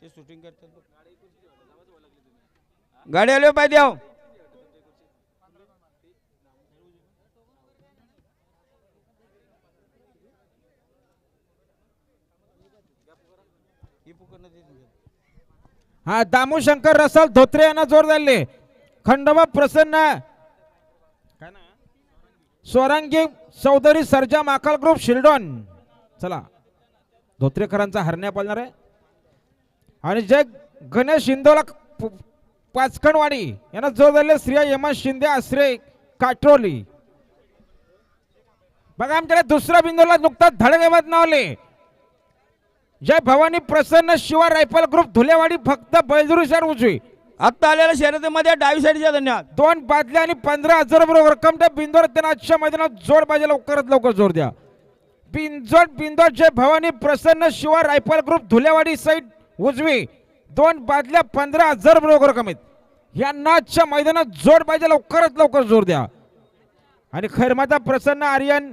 ते शूटिंग करतात गाडी आलो पाहिजे आहो हा. दामू शंकर रसाल धोत्रे यांना जोर झाले खंडोबा प्रसन्न. स्वरांगी चौधरी सर्जा माकाल ग्रुप शिल्डॉन. चला. धोत्रेकरांचा हरण्या पालणार आहे. आणि जय गणेश इंदोला प- पाचकणवाडी. यांना जोर दिले श्रिया यमा शिंदे आश्रे काट्रोली बघा आमच्याकडे दुसऱ्या बिंदूला नुकताच धडक नावले. जय भवानी प्रसन्न शिवा रायफल ग्रुप धुलेवाडी फक्त बैलदुरी शहर उजवी. आत्ता आलेल्या शर्यतीमध्ये डावी साईडच्या धन्यवाद दोन बादल्या आणि पंधरा हजार बरोबर रक्कम त्या बिंदोर त्यांना आजच्या मैदानात जोड पाहिजे लवकरात लवकर जोर द्या. बिंजोड बिंदोड जय भवानी प्रसन्न Shiva rifle group Dhulewadi side उजवी दोन बादल्या पंधरा हजार बरोबर कमीत. या नाचच्या मैदानात जोड पाहिजे लवकरात लवकर जोर द्या. आणि खैरमाता प्रसन्न आर्यन